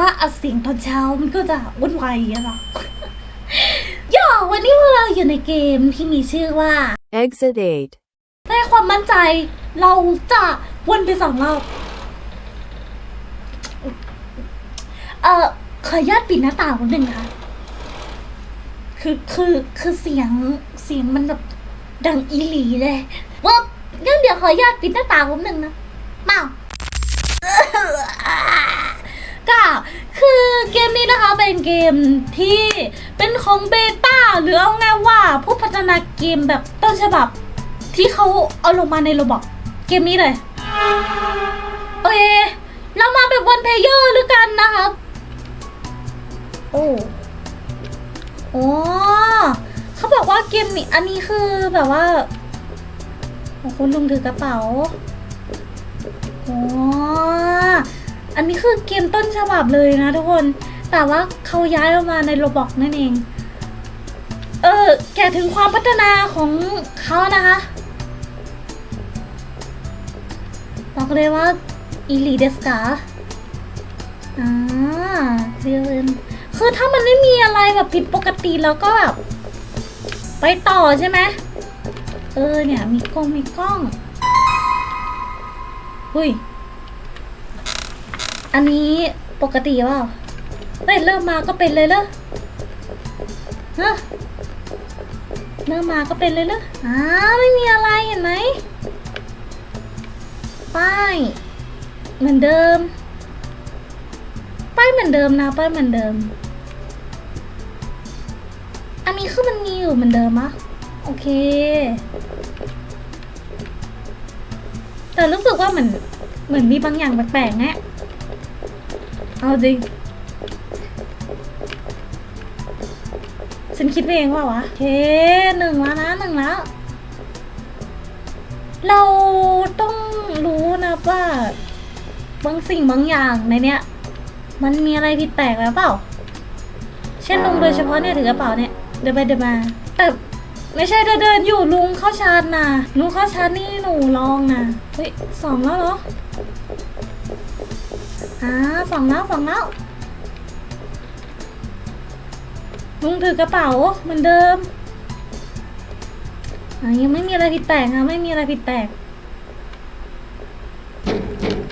ว่าอัดเสียงตอนเช้ามันก็จะวุ่นวายอย่างเงี้ยหรอย่อวันนี้พวกเราอยู่ในเกมที่มีชื่อว่า Exit 8. ได้ความมั่นใจเราจะวนไปสองรอบ เอ่อ ขออนุญาตปิดหน้าต่างนิดนึงนะคะคือคือคือเสียงเสียงมันแบบดังอีหลีเลยว่างั้นเดี๋ยวขออนุญาตปิดหน้าต่างนิดนึงนะเมาก็คือ เกมนี้นะคะเป็นเกมที่เป็นของเบต้าหรือเอาไงว่าผู้พัฒนาเกมแบบต้นฉบับ ที่เขาเอาลงมาในระบบเกมนี้เลยโอเคเรามาแบบวันเพเยอร์หรือกันนะครับโอ้โอ้เขาบอกว่าเกมนี้อันนี้คือแบบว่าโอ้คุณลุงถือกระเป๋าโอ้ อันนี้คือเกมต้นฉบับเลยนะทุกคน แต่ว่าเขาย้ายออกมาในโรบอกนั่นเอง เออ แกถึงความพัฒนาของเขานะคะบอกเลยว่าอีลีเดสกาอ่าเรียนคือถ้ามันไม่มีอะไรแบบผิดปกติแล้วก็แบบไปต่อใช่ไหมเออเนี่ย มีกล้องมีกล้องหุย อันนี้ปกติเปล่าเฮ้ยเริ่มมาก็เป็นเลยเหรอฮะเริ่มมาก็เป็นเลยเหรออ้าไม่มีอะไรเห็นไหมป้ายเหมือนเดิม ป้ายเหมือนเดิมนะ ป้ายเหมือนเดิม อันนี้คือมันมีอยู่เหมือนเดิมอะโอเค แต่รู้สึกว่าเหมือนเหมือนมีบางอย่างแปลกๆแนะ เอาจริง ฉันคิดไปเองว่าวะเคหนึ่งแล้วนะหนึ่งแล้ว เราต้องรู้นะว่าบางสิ่งบางอย่างในเนี้ย มันมีอะไรผิดแปลกแล้วเปล่า เช่นลุงโดยเฉพาะเนี่ยถือกระเป๋าเนี่ยเดินไปเดินมา แต่ไม่ใช่เดินเดินอยู่ลุงเข้าชาร์จนะลุงเข้าชาร์จนี่หนูลองนะเฮ้ยสองแล้วเหรอ อ่าสองแล้วสองแล้วลุงถือกระเป๋าเหมือนเดิมอะยังไม่มีอะไรผิดแปลกนะไม่มีอะไรผิดแปลก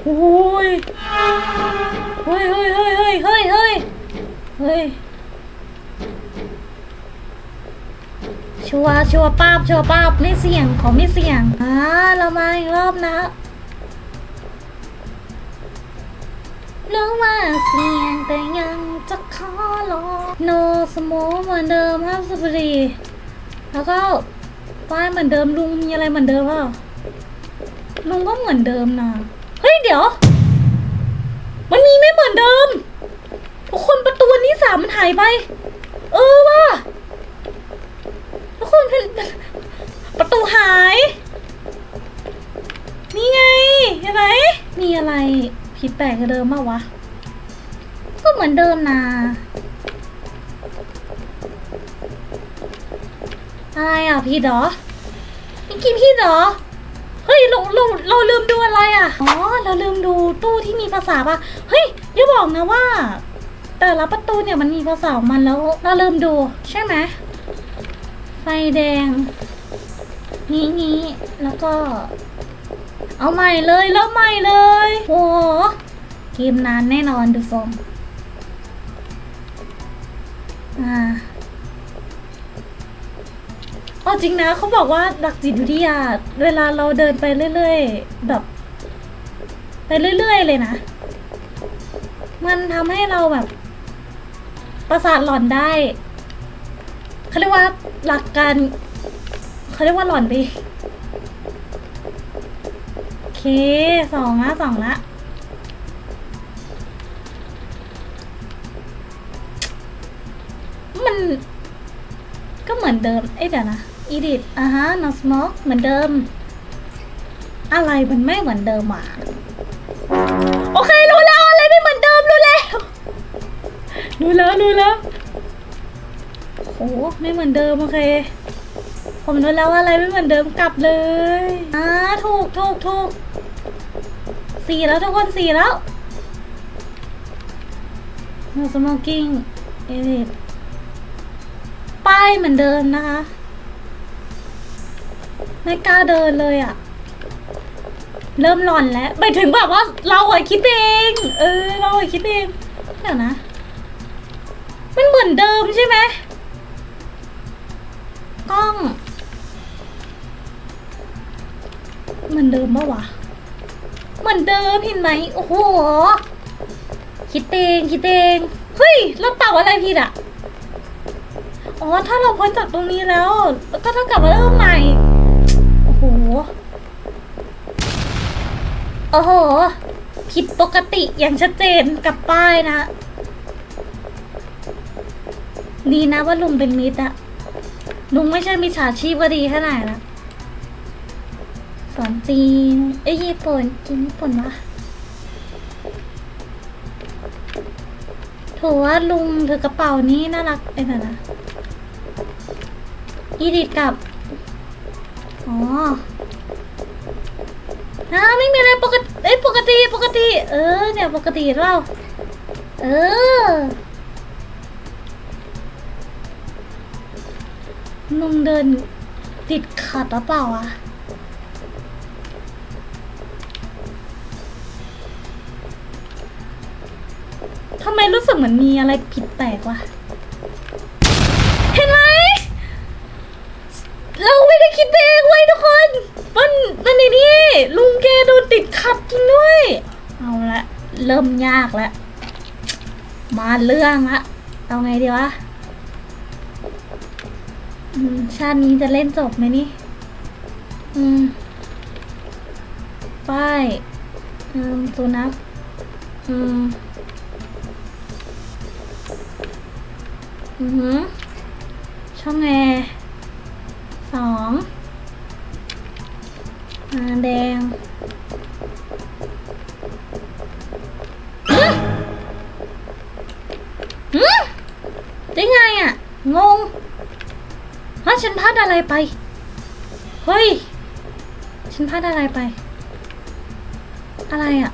โอ้ยเฮ้ยเฮ้ยเฮ้ยเฮ้ยเฮ้ยเฮ้ยเฮ้ยชัวชัวป้าบชัวป้าบไม่เสี่ยงขอไม่เสี่ยงอ่าเรามาอีกรอบนะ รู้ว่าเสียงแต่ยังจะขอลองโนสโมเหมือนเดิมครับสุบรีแล้วก็ป้ายเหมือนเดิมลุงมีอะไรเหมือนเดิมเปล่าลุงก็เหมือนเดิมนะเฮ้ยเดี๋ยว มันมีไม่เหมือนเดิมทุกคนประตูนนี้สามมันหายไป เออว่ะ แปลกเดิมมาวะ ก็เหมือนเดิมนะอะไรอะพี่ดอมีกินพี่ดอเฮ้ยเราเราเราลืมดูอะไรอะ อ๋อ เราลืมดูตู้ที่มีภาษาป่ะเฮ้ยอย่าบอกนะว่า แต่ละประตูเนี่ยมันมีภาษาของมันแล้ว เราลืมดูใช่ไหมไฟแดงนี้นี้แล้วก็ เอาใหม่เลยแล้วใหม่เลยโห เกมนานแน่นอนดูทรงอ่าเอจริงนะเขาบอกว่าหลักจิตวิทยา เวลาเราเดินไปเรื่อยๆ แบบ ไปเรื่อยๆเลยนะ มันทำให้เราแบบ ประสาทหลอนได้เขาเรียกว่าหลักการเขาเรียกว่าหลอนไปโอเคสองละสองละ มือนเดิม เอ้ยเดี๋ยวนะ edit อะฮะ no smoke เหมือนเดิม อะไรมันไม่เหมือนเดิมอะโอเครู้แล้วอะไรไม่เหมือนเดิมรู้แล้วรู้แล้วรู้แล้วโอ้ไม่เหมือนเดิมโอเค ผมรู้แล้วว่าอะไรไม่เหมือนเดิมกลับเลยอ่าถูกถูกถูกสี่แล้วทุกคนสี่แล้ว no smoking edit ป้ายเหมือนเดิมนะคะ ไม่กล้าเดินเลยอะ่ะ เริ่มหลอนแล้วไปถึงแบบว่าเราอะคิดเอง เออ เราอะคิดเองเดี๋ยวนะ มันเหมือนเดิมใช่ไหมกล้อง เหมือนเดิมปะวะเหมือนเดิมเห็นไหมโอ้โหคิดเองคิดเองเฮ้ยเราเป่าอะไรผิดอะ อ๋อ ถ้าเราพ้นจากตรงนี้แล้ว ก็เท่ากับว่าเริ่มใหม่ โอ้โห โอ้โห ผิดปกติอย่างชัดเจนกับป้ายนะ ดีนะว่าลุงเป็นมิตรอะลุงไม่ใช่มิจฉาชีพก็ดีแค่ไหนละสอนจีน เอ้ยญี่ปุ่นจีนญี่ปุ่นวะถือว่าลุงถือกระเป๋านี้น่ารักไอ้นั่นนะ อีดิทกับ อ๋อนะไม่มีอะไรปกติเอ้ยปกติปกติ เออเนี่ยปกติเราเออลุงเดินติดขัดหรือเปล่าอะทำไมรู้สึกเหมือนมีอะไรผิดแปลกวะ เห็นไหม เราไม่ได้คิดเองเว้ยทุกคนมันมันในนี่ลุงแกโดนติดขัดจริงด้วย เอาละเริ่มยากล้วมาเรื่องละเอาไงดีวะชาตินี้จะเล่นจบไหมนี่ อืม ป้าย อืมสุนัขอืม อือหือช่องแอร์ สองแดงอื้อหือได้ไงอะ งงฮะฉันพลาดอะไรไป เฮ้ย ฉันพลาดอะไรไป อะไรอะ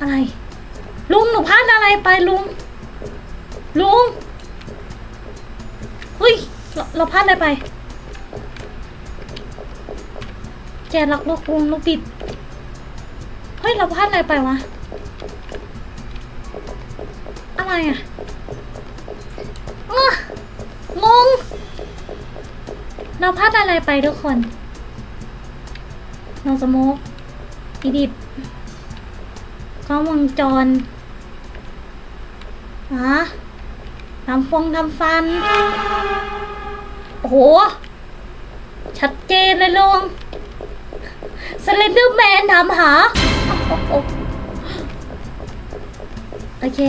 อะไร ลุงหนูพลาดอะไรไปลุง ลุง เฮ้ย เราเราพลาดอะไรไป แกล็อกลูกวงลูกปิด เฮ้ย เราพลาดอะไรไปวะ อะไรอะอะงง เราพลาดอะไรไปทุกคนเราสโมกอีดิบกล้องวงจรอะ ทำฟงทำฟัน โอ้โห ชัดเจนเลยลุงสเลนเดอร์แมนถามหา โอเค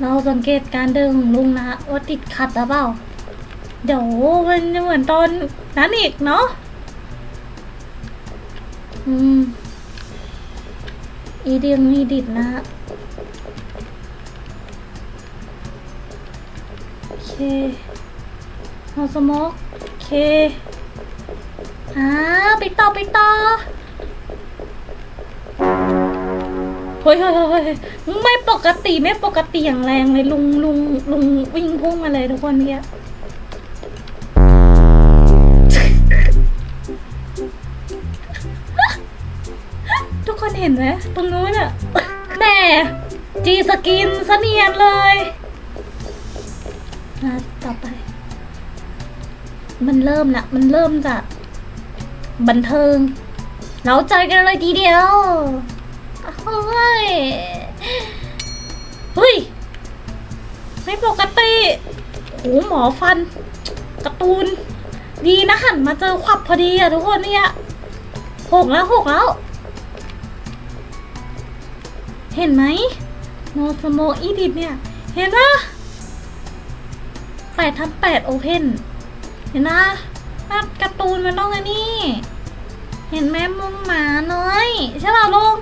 เราสังเกตการเดินของลุงนะว่าติดขัดหรือเปล่า เดี๋ยวมันจะเหมือนตอนนั้นอีกเนาะอืม อีเดียงอีดิดนะโอเคเอาสโมกโอเคอ่าไปต่อไปต่อเฮ้ยเฮ้ยเฮ้ยไม่ปกติไม่ปกติอย่างแรงเลยลุงลุงลุงวิ่งพุ่งมาเลยทุกคนเมื่อกี้ทุกคนเห็นไหมตรงนู้นอะแน่จีสกินเสนียนเลยอะต่อไป มันเริ่มละมันเริ่มจากบันเทิง เราใจกันเลยทีเดียวเฮ้ยเฮ้ย ไม่ปกติโหหมอฟันการ์ตูน ดีนะหันมาเจอขวับพอดีอะทุกคนเนี่ยหกแล้วหกแล้ว เห็นไหมโนสโมอีดิทเนี่ย เห็นปะแปดทับแปดโอเพนเห็นนะภาพการ์ตูนมันต้องอันนี้ เห็นไหมมุมหมาน้อยใช่ป่ะลุง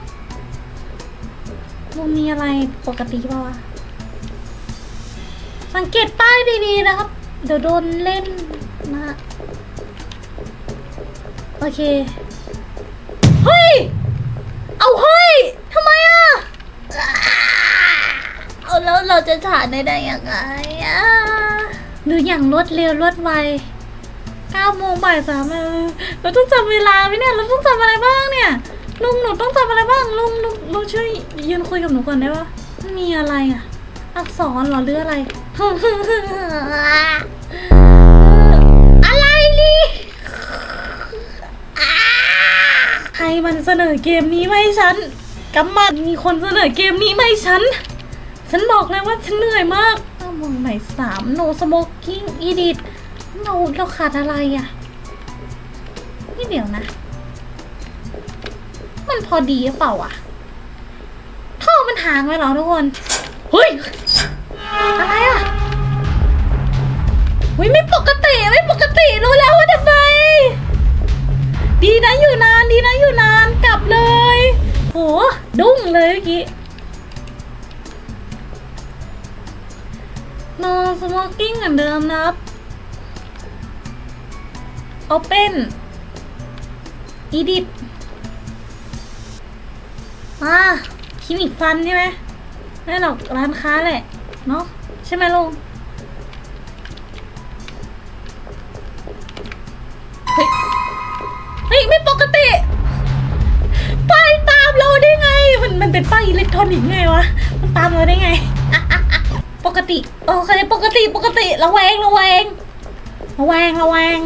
ลุงมีอะไรปกติเปล่าวะสังเกตป้ายดีๆนะครับ เดี๋ยวโดนเล่นนะ โอเค เฮ้ย เอาเฮ้ยทำไมอะ เอา แล้วเราจะถ่ายได้ได้ยังไงอะดูอย่างรวดเร็วรวดไวเก้าโมงบ่ายสามเออเราต้องจำเวลาไหมเนี่ยเราต้องจำอะไรบ้างเนี่ยลุงหนูต้องจำอะไรบ้างลุงลุงลุงช่วยยืนคุยกับหนูก่อนได้ปะมีอะไรอะ อักษรเหรอหรืออะไร อะไรนี่ใครมันเสนอเกมนี้มาให้ฉันกำมัดมีคนเสนอเกมนี้มาให้ฉัน ฉันบอกเลยว่าฉันเหนื่อยมากอ้าวมองไหนสาม no smoking edit เราเราขาดอะไรอะ นี่เดี๋ยวนะ มันพอดีหรือเปล่าอะท่อมันหางไวเหรอทุกคน เฮ้ย อะไรอะเฮ้ยไม่ปกติไม่ปกติรู้แล้วว่าทำไม ดีนะอยู่นานดีนะอยู่นานกลับเลย โหดุ้งเลยเมื่อกี้ no smoking เหมือนเดิมนะครับ open edit อ่าคลินิกฟันใช่ไหมไม่หรอกร้านค้าแหละ เนาะใช่ไหมลุงเฮ้ยเฮ้ย ไม่ปกติ ป้ายตามเราได้ไง มันมันเป็นป้ายอิเล็กทรอนิกส์ไงวะ มันตามเราได้ไง กติโอเคปกติปกติระแวงระแวงระแวงระแวง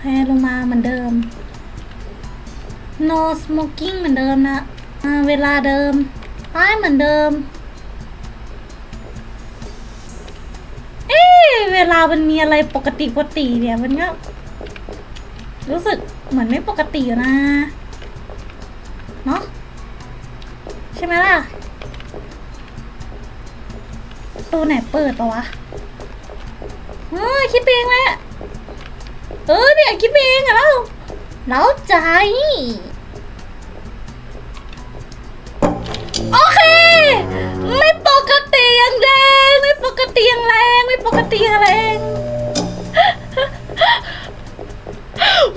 ให้ลงมาเหมือนเดิม no smoking เหมือนเดิมนะเวลาเดิมป้ายเหมือนเดิม เอ๊เวลามันมีอะไรปกติปกติเนี่ยมันก็รู้สึกเหมือนไม่ปกติอยู่นะ เนาะ ช่ไหมล่ะประตูไหนเปิดปะวะเออคิดเองแหละเออเนี่ยคิดเองอะเราเล้าใจโอเค ไม่ปกติย่างแรงไม่ปกติย่างแรงไม่ปกติอย่างแรง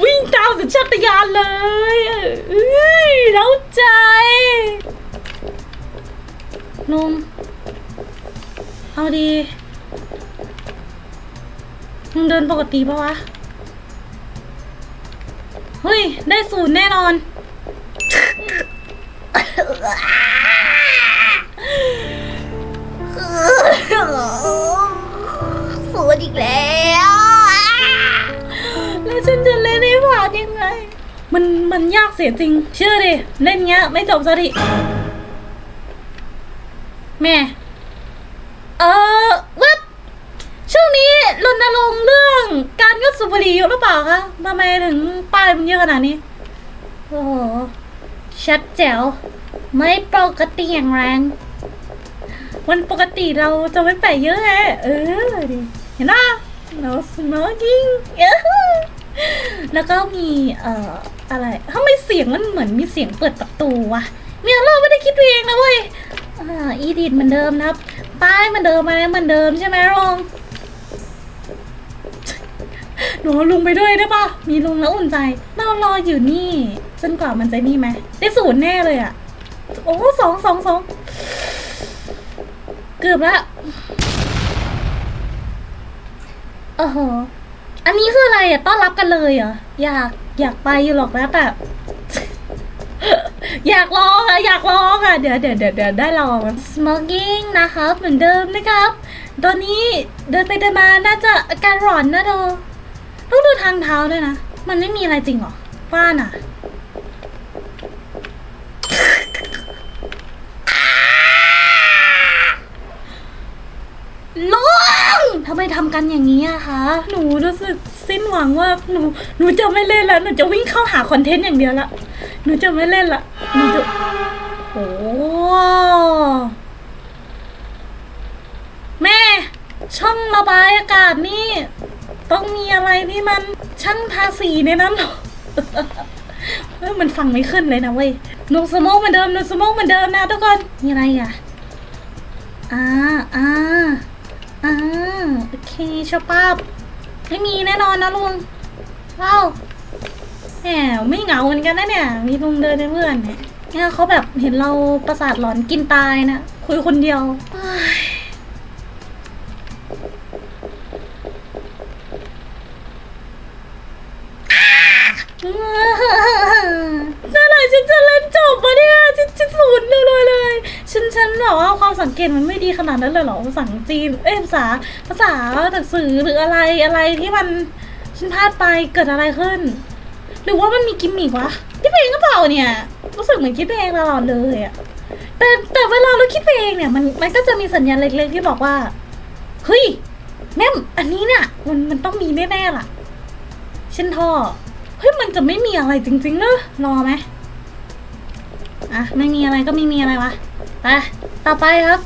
วิ่งตามสัญชาตญาณเลยเอ้ยเล้าใจ ลุงเอาดีมึงเดินปกติปะวะ เฮ้ย ได้ศูนย์แน่นอน ศูนย์อีกแล้ว แล้วฉันจะเล่นให้ผ่านยังไง มันมันยากเสียจริง เชื่อดิ เล่นเงี้ย ไม่จบสักที แม่ เออว็บช่วงนี้รณรงค์เรื่องการงดสูบบุหรี่อยู่หรือเปล่าคะทำไมถึงป้ายมันเยอะขนาดนี้ โอ้โห ชัดแจ๋ว ไม่ปกติอย่างแรง วันปกติเราจะไม่แปะเยอะไงเออดิเห็นป่ะ no smoking แล้วก็มี เอ่อ อะไรทำไมเสียงมันเหมือนมีเสียงเปิดประตูวะ เนี่ยเราไม่ได้คิดเองนะเว้ย อ่าอีดิทเหมือนเดิมนะครับป้ายเหมือนเดิมอะไรเหมือนเดิมใช่ไหมรองหนูลุงไปด้วยได้ปะมีลุงแล้วอุ่นใจเรารออยู่นี่จนกว่ามันจะนี่ไหมได้ศูนย์แน่เลยอะโอ้สองสองสองเกือบละโอ้โหอันนี้คืออะไรอะต้อนรับกันเลยเหรออยากอยากไปอยู่หรอกนะแต่ อยากลองอะอยากลองอะเดี๋ยวเดี๋ยวเดี๋ยวเดี๋ยวได้ลอง smoking นะครับ เหมือนเดิมนะครับ ตอนนี้เดินไปเดินมาน่าจะอาการร้อนนะเธอต้องดูทางเท้าด้วยนะ มันไม่มีอะไรจริงหรอป้าน่ะลุงทำไมทำกันอย่างนี้อะคะ หนูรู้สึก หวังว่าหนูหนูจะไม่เล่นแล้วหนูจะวิ่งเข้าหาคอนเทนต์อย่างเดียวละหนูจะไม่เล่นละหนูจะโอ้แม่ ช่องระบายอากาศนี่ ต้องมีอะไรที่มันช่างทาสีในนั้นหรอเฮ้ยมันฟังไม่ขึ้นเลยนะเว้ยหนูสโมกเหมือนเดิมหนูสโมกเหมือนเดิมนะทุกคนมีอะไรอะอ่าอ่าอ่าโอเคชอบป้าบ ไม่มีแน่นอนนะลุงเอ้าแหมไม่เหงาเหมือนกันนะเนี่ย มีพุงเดินเป็นเพื่อนเนี่ยเนี่ยเขาแบบเห็นเราประสาทหลอนกินตายนะคุยคนเดียว ความสังเกตมันไม่ดีขนาดนั้นเลยเหรอภาษาจีน เอ้ยภาษาภาษาหนังสือหรืออะไรอะไรที่มันฉันพลาดไปเกิดอะไรขึ้น หรือว่ามันมีกิมมิกวะคิดเองก็เปล่าเนี่ย รู้สึกเหมือนคิดเองตลอดเลยอะแต่แต่เวลาเราคิดเองเนี่ยมันมันก็จะมีสัญญาณเล็กๆที่บอกว่าเฮ้ยแม่มอันนี้เนี่ยมันมันต้องมีแน่ๆล่ะเช่นท่อเฮ้ยมันจะไม่มีอะไรจริงๆเนอะรอไหม อะไม่มีอะไรก็ไม่มีอะไรวะไปต่อไปครับ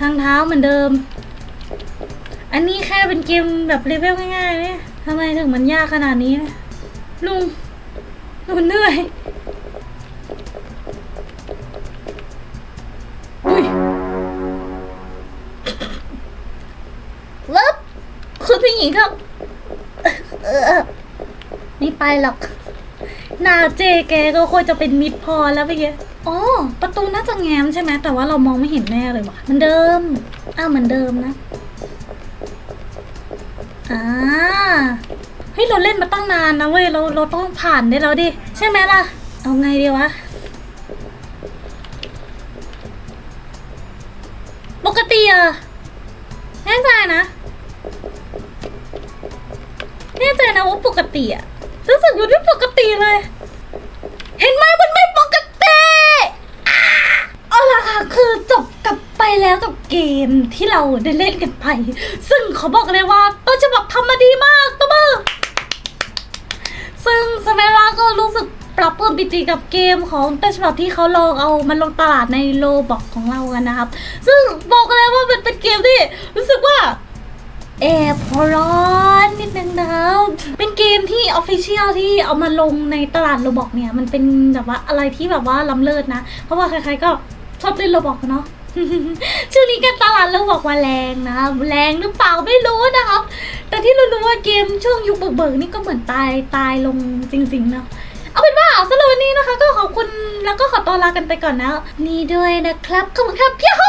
ทางเท้าเหมือนเดิม อันนี้แค่เป็นเกมแบบเลเวลง่ายๆเนี่ยทำไมถึงมันยากขนาดนี้เนี่ยลุงลุงเหนื่อยอุ้ยวับคุณผู้หญิงครับเออไม่ไปหรอกหน้าเจแกก็ควรจะเป็นมิดพอแล้วไปเย อ๋อประตูน่าจะแง้มใช่ไหมแต่ว่าเรามองไม่เห็นแน่เลยว่ะเหมันเดิมอ้าวเหมือนเดิมนะอ่าเฮ้ยเราเล่นมาตั้งนานนะเว้ยเราเราต้องผ่านได้แล้วดิใช่ไหมล่ะ เอาไงดีวะปกติอะแน่ใจนะแน่ใจนะว่าปกติอะรู้สึกอยู่ที่ปกติเลย เห็นไหมมันไม่ปกติอ่าเอาล่ะค่ะ คือจบกลับไป แล้วกับเกมที่เราได้เล่นกันไป ซึ่งเขาบอกเลยว่าต้นฉบับทำมาดีมากตัวมือร์ซึ่งสเมราก็รู้สึกปรับปรื้มปิติกับเกมของต้นฉบับที่เขาลองเอามันลงตลาดในโลบอกของเรากันนะครับ ซึ่งบอกเลยว่ามันเป็นเกมที่รู้สึกว่าแอบร้อนนิดนึงนะครับเป็นเกมที่ออฟฟิเชียลที่เอามาลงในตลาดโรบอกเนี่ย มันเป็นแบบว่าอะไรที่แบบว่าล้ำเลิศนะ เพราะว่าใครๆก็ชอบเล่นโรบอกเนาะ ช่วงนี้การตลาดเรบอกว่าแรงนะครับแรงหรือเปล่าไม่รู้นะครับ แต่ที่เรารู้ว่าเกมช่วงยุคเบิกๆนี่ก็เหมือนตายตายลงจริงๆเนาะเอาเป็นว่าสำหรับวันนี้นะคะ ก็ขอบคุณแล้วก็ขอตัวลากันไปก่อนนะนี่ด้วยนะครับขอบคุณครับพี่ฮู